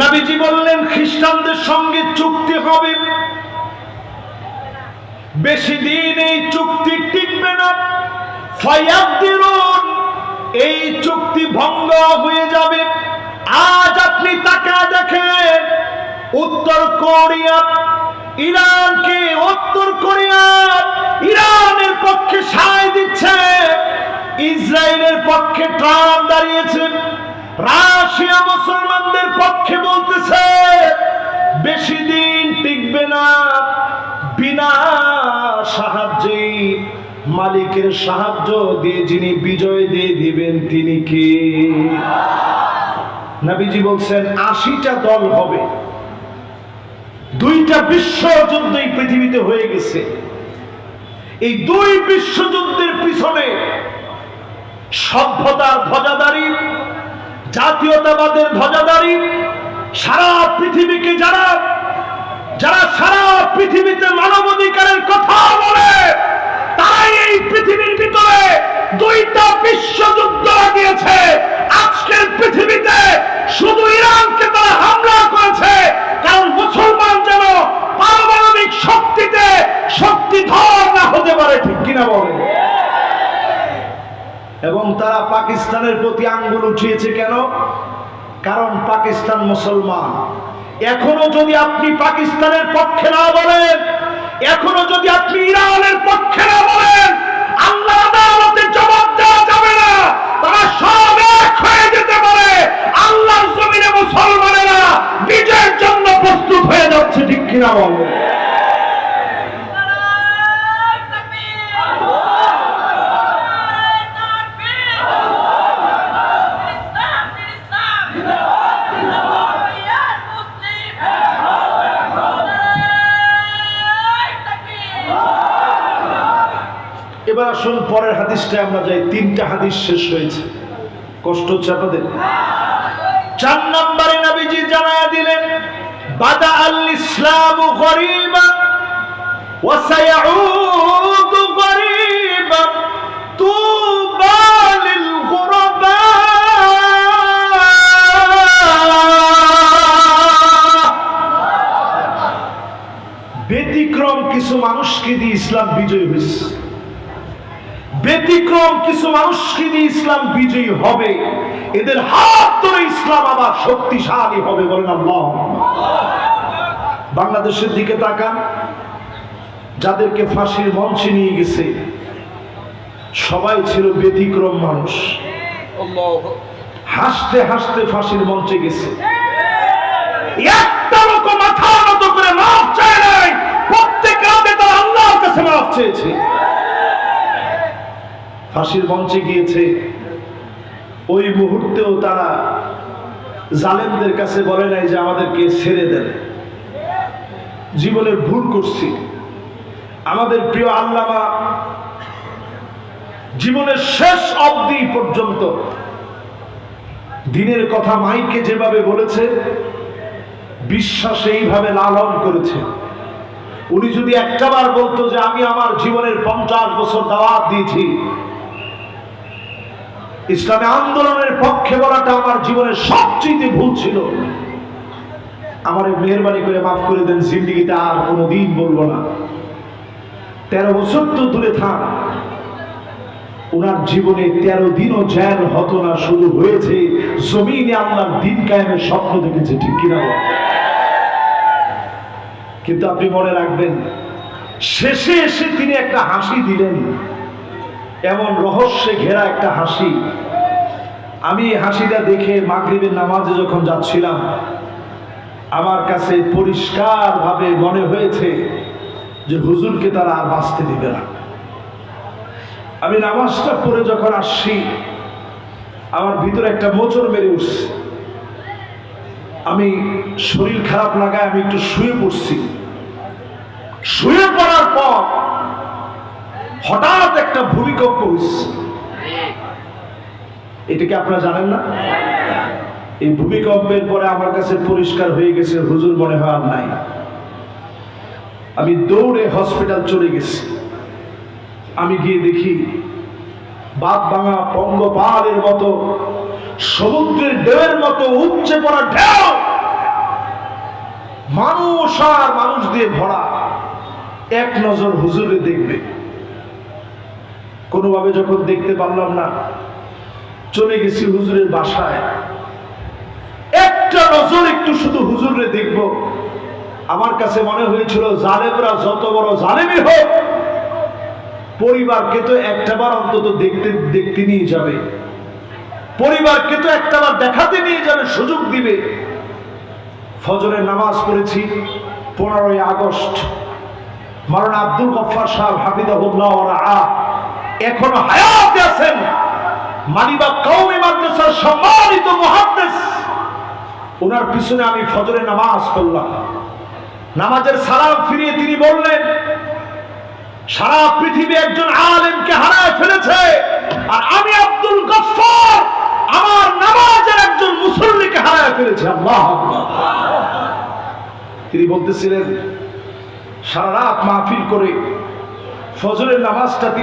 নাবিজি বললেন, খ্রিস্টানদের সঙ্গে চুক্তি হবে। বেশি দিন এই চুক্তি টিকবে না। এই চুক্তি ভঙ্গ হয়ে যাবে। আজ আপনি তাকে দেখেন, উত্তর কোরিয়া, ইরানকে উত্তর কোরিয়া, ইরানের পক্ষে সায় দিচ্ছে, ইসরায়েলের পক্ষে ট্রাম্প দাঁড়িয়েছে। রাশিয়া মুসলমানদের পক্ষে বলতেছে, বেশি দিন টিকবে না, বিনা সাহায্যে মালিকের সাহায্য দিয়ে যিনি বিজয় দিয়ে দিবেন তিনি কে? নবীজি বলছেন, আশিটা দল হবে। দুইটা বিশ্বযুদ্ধ এই পৃথিবীতে হয়ে গেছে। এই দুই বিশ্বযুদ্ধের পিছনে সভ্যতার ধ্বজাদারী জাতীয়তাবাদের ধ্বজাদারী সারা পৃথিবীকে যারা যারা সারা পৃথিবীতে মানবাধিকারের কথা বলে তাই এই পৃথিবীর ভিতরে দুইটা বিশ্বযুদ্ধ লাগিয়েছে। আজকের পৃথিবীতে শুধু ইরানকে তারা হামলা করেছে, কারণ মুসলমান যেন পারমাণবিক শক্তিতে শক্তিধর না হতে পারে, ঠিক কিনা বলে এবং তারা পাকিস্তানের প্রতি আঙ্গুল উঠিয়েছে কেন? কারণ পাকিস্তান মুসলমান। এখনও যদি আপনি পাকিস্তানের পক্ষে না বলেন, এখনও যদি আপনি ইরানের পক্ষে না বলেন, আল্লাহ আদালতে জবাব দেওয়া যাবে না। তারা সব এক হয়ে যেতে পারে। আল্লাহর জমিনে মুসলমানেরা বিজয়ের জন্য প্রস্তুত হয়ে যাচ্ছে, ঠিক কিনা বলেন? এবার আসুন পরের হাদিসটা আমরা যাই তিনটা হাদিস শেষ হয়েছে কষ্ট হচ্ছে আপনাদের চার নম্বরে নবীজি জানায়া দিলেন বাদা আল ইসলাম গরিবা وسيعود غريبا طوبى للغرباء ব্যতিক্রম কিছু মানুষকে দিয়ে ইসলাম বিজয়ী হয়েছে ব্যতিক্রম কিছু মানুষকে দিয়ে ইসলাম বিজয়ী হবে। এদের হাত ধরে ইসলাম আবার শক্তিশালী হবে বলেন আল্লাহ। বাংলাদেশের দিকে তাকান যাদেরকে ফাঁসির মঞ্চে নিয়ে গেছে সবাই ছিল ব্যতিক্রম মানুষ। হাসতে হাসতে ফাঁসির মঞ্চে গেছে একটা লোক মাথা নত করে মাফ চায় নাই প্রত্যেক রাতে তার আল্লাহর কাছে মাফ চেয়েছে ফাঁসির মঞ্চে গিয়েছে। ওই মুহূর্তেও তারা জালেমদের কাছে বলে নাই যে আমাদেরকে ছেড়ে দেন। জীবনের ভুল করছি। আমাদের প্রিয় আল্লামা জীবনের শেষ অবধি পর্যন্ত দিনের কথা মাইকে যেভাবে বলেছে, বিশ্বাস এইভাবে লালন করেছে। উনি যদি একটাবার বলতো যে আমি আমার জীবনের পঞ্চাশ বছর দাওয়াত দিয়েছি ইসলামী আন্দোলনের পক্ষে বলাটা আমার জীবনের সবচেয়ে ভুল ছিল। আমার মেহরবানি করে মাফ করে দেন, জিন্দিগিতে আর কোনো দিন বলব না। তেরো বছর তো দূরে থাক। ওনার জীবনে তেরো দিনও জ্যান হতো না শুরু হয়েছে জমিনে আল্লাহর দিন কায়েমের স্বপ্ন দেখেছে, ঠিক কিনা? কিন্তু আপনি মনে রাখবেন, শেষে এসে তিনি একটা হাসি দিলেন। এমন রহস্যে ঘেরা একটা হাসি। আমি হাসিটা দেখে মাগরিবের নামাজে যখন যাচ্ছিলাম, আমার কাছে পরিষ্কারভাবে মনে হয়েছে যে হুজুরকে তারা আর বাঁচতে দিবে না। আমি নামাজটা পড়ে যখন আসছি, আমার ভিতরে একটা মোচড় মেরে উঠছে। আমি শরীর খারাপ লাগায় আমি একটু শুয়ে পড়ছি। শুয়ে পড়ার পর হঠাৎ একটা ভূমিকম্প হচ্ছে এটাকে আপনারা জানেন না? এই ভূমিকম্পের পরে আমার কাছে পরিষ্কার হয়ে গেছে, হুজুর মনে হয় আর নাই। আমি দৌড়ে হসপিটাল চলে গেছি। আমি গিয়ে দেখি বাদ ভাঙা পঙ্গপালের মতো, সমুদ্রের ঢেউয়ের মতো উচ্চে পড়া ঢেউ। মানুষ আর মানুষ দিয়ে ভরা। এক নজর হুজুরে দেখবে। কোনোভাবে যখন দেখতে পারলাম না, চলে গেছি হুজুরের বাসায়। একটা নজর একটু শুধু হুজুরে দেখব। আমার কাছে মনে হয়েছিল, জালেমরা যত বড় জালেমই হোক, পরিবারকে তো একটাবার অন্তত দেখতে দেখতে নিয়ে যাবে। পরিবারকে তো একটাবার দেখাতে নিয়ে যাবে, সুযোগ দিবে। ফজরের নামাজ পড়েছি পনেরোই আগস্ট। মারানা আব্দুল গফার সাহেব হাফিদাহুল্লাহ ওরা এখনও হায়াতে আছেন। মালিবাগ কওমি মাদ্রাসার সম্মানিত মুহাদ্দিস। ওনার পিছনে আমি ফজরের নামাজ পড়লাম। নামাজের সালাম ফিরিয়ে তিনি বললেন, সারা পৃথিবী একজন আলেমকে হারায় ফেলেছে, আর আমি আব্দুল গফফার, আমার নামাজের একজন মুসল্লিকে হারায় ফেলেছে। আল্লাহ তিনি বলতেছিলেন, সারা রাত মাহফিল করে ফজরের নামাজটা তিনি